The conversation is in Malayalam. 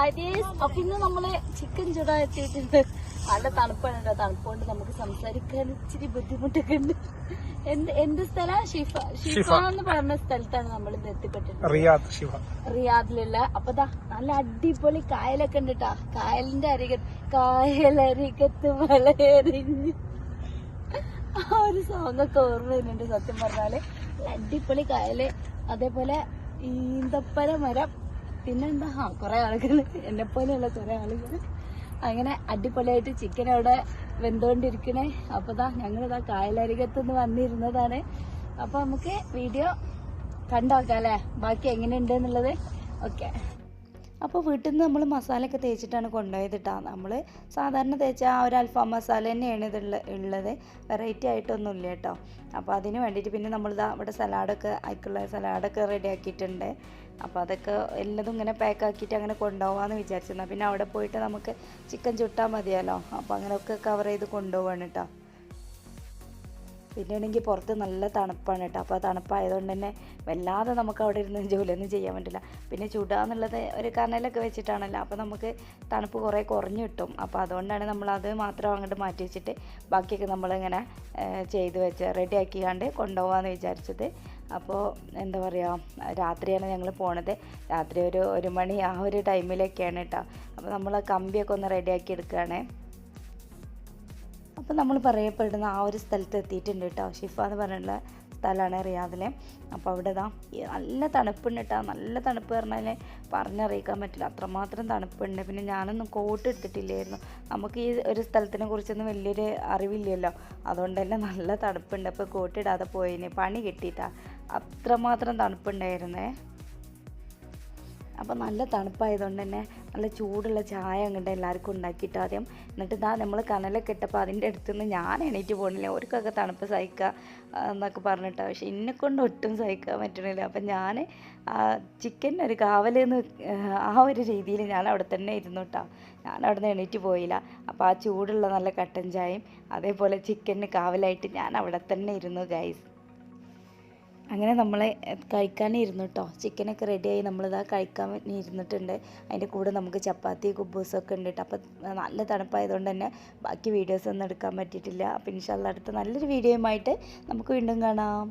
അപ്പൊ ഇന്ന് നമ്മൾ ചിക്കൻ ചൂടാ എത്തിയിട്ടുണ്ട് നല്ല തണുപ്പാണ് കേട്ടോ തണുപ്പുകൊണ്ട് നമുക്ക് സംസാരിക്കാൻ ഇച്ചിരി ബുദ്ധിമുട്ടൊക്കെ ഉണ്ട് എന്ത് എന്ത് സ്ഥലം? ഷിഫ ഷിഫ. എന്ന് പറഞ്ഞ സ്ഥലത്താണ് നമ്മൾ ഇന്ന് എത്തിപ്പെട്ടിട്ടുള്ളത്. റിയാദ് ഷിഫ. റിയാദിലുള്ള അപ്പൊ ദാ നല്ല അടിപൊളി കായലൊക്കെ ഉണ്ട് കേട്ടാ കായലിന്റെ അരികത്ത് കായലരികത്ത് വളരെറിഞ്ഞ് ആ ഒരു സോങ് ഒക്കെ ഓർമ്മ വരുന്നുണ്ട് സത്യം പറഞ്ഞാൽ. അടിപൊളി കായൽ. അതേപോലെ ഈന്തപ്പന മരം പിന്നെന്താ? ആ കുറെ ആളുകൾ എന്നെ പോലെയുള്ള കുറെ ആളുകൾ അങ്ങനെ അടിപൊളിയായിട്ട് ചിക്കൻ അവിടെ വെന്തുകൊണ്ടിരിക്കണേ അപ്പൊ ദാ ഞങ്ങളിതാ കായലരികത്ത് നിന്ന് വന്നിരുന്നതാണ്. അപ്പൊ നമുക്ക് വീഡിയോ കണ്ടോക്കാം അല്ലേ? ബാക്കി എങ്ങനെയുണ്ട് എന്നുള്ളത്? ഓക്കെ അപ്പോൾ വീട്ടിൽ നിന്ന് നമ്മൾ മസാലയൊക്കെ തേച്ചിട്ടാണ് കൊണ്ടുപോയത് കേട്ടോ നമ്മൾ സാധാരണ തേച്ച ആ ഒരു അൽഫാം മസാല തന്നെയാണ് ഇതുള്ള ഉള്ളത്. വെറൈറ്റി ആയിട്ടൊന്നുമില്ല കേട്ടോ അപ്പോൾ അതിന് വേണ്ടിയിട്ട് പിന്നെ നമ്മളിതാ ഇവിടെ സലാഡൊക്കെ അതിക്കുള്ള സലാഡൊക്കെ റെഡി ആക്കിയിട്ടുണ്ട്. അപ്പോൾ അതൊക്കെ എല്ലാതും ഇങ്ങനെ പാക്ക് ആക്കിയിട്ട് അങ്ങനെ കൊണ്ടുപോകാമെന്ന് വിചാരിച്ചിരുന്നു. പിന്നെ അവിടെ പോയിട്ട് നമുക്ക് ചിക്കൻ ചുട്ടാൽ മതിയല്ലോ. അപ്പോൾ അങ്ങനെയൊക്കെ കവർ ചെയ്ത് കൊണ്ടുപോവാണ് കേട്ടോ പിന്നെ ആണെങ്കിൽ പുറത്ത് നല്ല തണുപ്പാണ് കേട്ടോ. അപ്പോൾ തണുപ്പായതുകൊണ്ട് തന്നെ വല്ലാതെ നമുക്ക് അവിടെ ഇരുന്ന് ജോലിയൊന്നും ചെയ്യാൻ പറ്റില്ല. പിന്നെ ചുടാന്നുള്ളത് ഒരു കനലൊക്കെ വെച്ചിട്ടാണല്ലോ. അപ്പോൾ നമുക്ക് തണുപ്പ് കുറേ കുറഞ്ഞു കിട്ടും. അപ്പോൾ അതുകൊണ്ടാണ് നമ്മൾ അത് മാത്രം അങ്ങോട്ട് മാറ്റി വെച്ചിട്ട് ബാക്കിയൊക്കെ നമ്മളിങ്ങനെ ചെയ്ത് വെച്ച് റെഡി ആക്കിയാണ്ട് കൊണ്ടുപോകാമെന്ന് വിചാരിച്ചത്. അപ്പോൾ എന്താ പറയുക രാത്രിയാണ് ഞങ്ങൾ പോണത്. രാത്രി ഒരു ഒരു മണി ആ ഒരു ടൈമിലൊക്കെയാണ് കേട്ടോ. അപ്പോൾ നമ്മൾ കമ്പിയൊക്കെ ഒന്ന് റെഡിയാക്കി എടുക്കുകയാണേ അപ്പോൾ നമ്മൾ പറയപ്പെടുന്ന ആ ഒരു സ്ഥലത്ത് എത്തിയിട്ടുണ്ട് കേട്ടോ. ഷിഫ എന്ന് പറഞ്ഞിട്ടുള്ള സ്ഥലമാണ് റിയാദിലെ. അപ്പോൾ അവിടെ ഇതാ നല്ല തണുപ്പുണ്ട് കേട്ടോ. നല്ല തണുപ്പ് പറഞ്ഞാൽ പറഞ്ഞറിയിക്കാൻ പറ്റില്ല. അത്രമാത്രം തണുപ്പുണ്ട്. പിന്നെ ഞാനൊന്നും കോട്ട് എടുത്തിട്ടില്ലായിരുന്നു. നമുക്ക് ഈ ഒരു സ്ഥലത്തിനെ കുറിച്ചൊന്നും വലിയൊരു അറിവില്ലല്ലോ. അതുകൊണ്ട് തന്നെ നല്ല തണുപ്പുണ്ട്. അപ്പോൾ കോട്ട് ഇടാതെ പോയിന് പണി കിട്ടിയിട്ടാ. അത്രമാത്രം തണുപ്പുണ്ടായിരുന്നേ. അപ്പോൾ നല്ല തണുപ്പായതുകൊണ്ട് തന്നെ നല്ല ചൂടുള്ള ചായ അങ്ങോട്ട് എല്ലാവർക്കും ഉണ്ടാക്കിയിട്ട് ആദ്യം എന്നിട്ട് ഇതാ നമ്മൾ കനലൊക്കെ ഇട്ടപ്പോൾ അതിന്റെ അടുത്തുനിന്ന് ഞാൻ എണീറ്റ് പോകണില്ല അവർക്കൊക്കെ തണുപ്പ് സഹിക്കുക എന്നൊക്കെ പറഞ്ഞിട്ട്. പക്ഷെ എന്നെ കൊണ്ട് ഒട്ടും സഹിക്കാൻ പറ്റണില്ല. അപ്പം ഞാൻ ചിക്കൻ ഒരു കാവലെന്ന് ആ ഒരു രീതിയിൽ ഞാൻ അവിടെ തന്നെ ഇരുന്നു കേട്ടോ ഞാൻ അവിടെ നിന്ന് എണീറ്റ് പോയില്ല. അപ്പോൾ ആ ചൂടുള്ള നല്ല കട്ടൻ ചായയും അതേപോലെ ചിക്കന് കാവലായിട്ട് ഞാൻ അവിടെ തന്നെ ഇരുന്നു ഗൈസ് അങ്ങനെ നമ്മൾ കഴിക്കാൻ ഇരുന്നു കേട്ടോ ചിക്കനൊക്കെ റെഡിയായി നമ്മളിതാ കഴിക്കാൻ ഇരുന്നിട്ടുണ്ട്. അതിന്റെ കൂടെ നമുക്ക് ചപ്പാത്തി കുബൂസൊക്കെ ഉണ്ട് കേട്ടോ അപ്പോൾ നല്ല തണുപ്പായതുകൊണ്ട് തന്നെ ബാക്കി വീഡിയോസ് ഒന്നും എടുക്കാൻ പറ്റിയിട്ടില്ല. അപ്പോൾ ഇൻഷാല്ല അടുത്ത നല്ലൊരു വീഡിയോയുമായിട്ട് നമുക്ക് വീണ്ടും കാണാം.